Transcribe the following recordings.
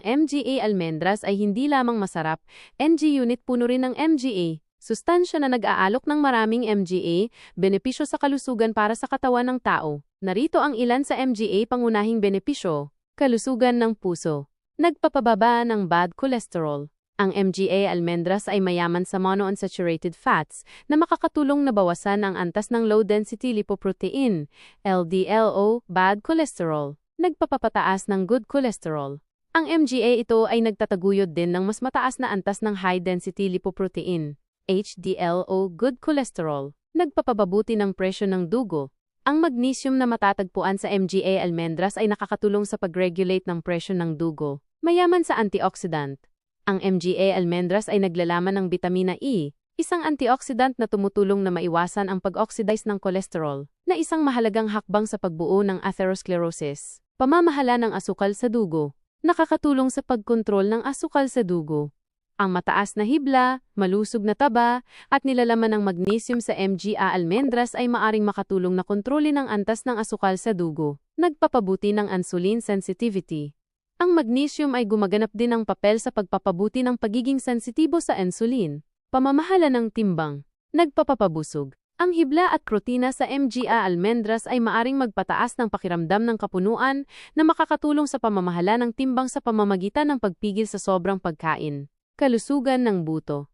ang MGA almendras ay hindi lamang masarap, NG unit puno rin ng MGA. Sustansya na nag-aalok ng maraming MGA, benepisyo sa kalusugan para sa katawan ng tao. Narito ang ilan sa MGA pangunahing benepisyo. Kalusugan ng puso. Nagpapababa ng bad cholesterol. Ang MGA almendras ay mayaman sa monounsaturated fats na makakatulong na bawasan ang antas ng low-density lipoprotein, LDLO, bad cholesterol. Nagpapapataas ng good cholesterol. Ang MGA ito ay nagtataguyod din ng mas mataas na antas ng high-density lipoprotein, HDL o good cholesterol. Nagpapababuti ng presyo ng dugo. Ang magnesium na matatagpuan sa MGA almendras ay nakakatulong sa pag-regulate ng presyo ng dugo. Mayaman sa antioxidant. Ang MGA almendras ay naglalaman ng vitamina E, isang antioxidant na tumutulong na maiwasan ang pag-oxidize ng kolesterol, na isang mahalagang hakbang sa pagbuo ng atherosclerosis. Pamamahala ng asukal sa dugo. Nakakatulong sa pagkontrol ng asukal sa dugo. Ang mataas na hibla, malusog na taba, at nilalaman ng magnesium sa MGA almendras ay maaring makatulong na kontrolin ang antas ng asukal sa dugo. Nagpapabuti ng insulin sensitivity. Ang magnesium ay gumaganap din ng papel sa pagpapabuti ng pagiging sensitibo sa insulin. Pamamahala ng timbang. Nagpapapabusog. Ang hibla at protina sa MGA almendras ay maaring magpataas ng pakiramdam ng kapunuan na makakatulong sa pamamahala ng timbang sa pamamagitan ng pagpigil sa sobrang pagkain. Kalusugan ng buto.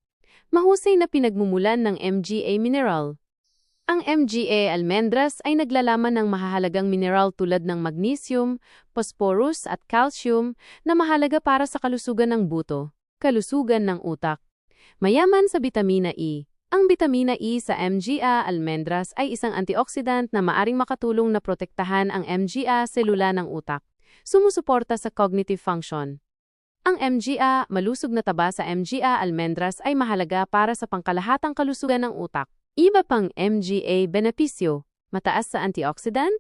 Mahusay na pinagmumulan ng MGA mineral. Ang MGA almendras ay naglalaman ng mahahalagang mineral tulad ng magnesium, phosphorus at calcium na mahalaga para sa kalusugan ng buto, kalusugan ng utak. Mayaman sa vitamina E. Ang vitamina E sa MGA almendras ay isang antioxidant na maaring makatulong na protektahan ang MGA selula ng utak. Sumusuporta sa cognitive function. Ang MGA, malusog na taba sa MGA almendras ay mahalaga para sa pangkalahatang kalusugan ng utak. Iba pang MGA benepisyo, mataas sa antioxidant?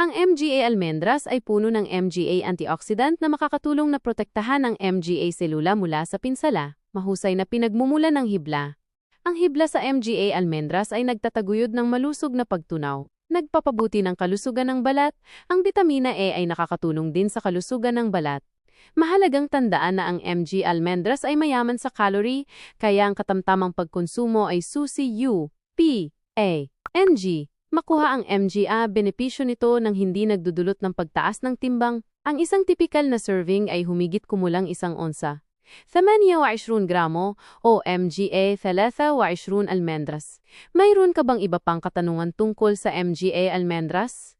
Ang MGA almendras ay puno ng MGA antioxidant na makakatulong na protektahan ang MGA selula mula sa pinsala, mahusay na pinagmumula ng hibla. Ang hibla sa MGA almendras ay nagtataguyod ng malusog na pagtunaw, nagpapabuti ng kalusugan ng balat, ang vitamina E ay nakakatulong din sa kalusugan ng balat. Mahalagang tandaan na ang MG almendras ay mayaman sa calorie, kaya ang katamtamang pagkonsumo ay susi U, P, A, NG. Makuha ang MGA, benepisyo nito nang hindi nagdudulot ng pagtaas ng timbang. Ang isang tipikal na serving ay humigit kumulang isang onsa. 28 gramo o MGA 23 almendras. Mayroon ka bang iba pang katanungan tungkol sa MGA almendras?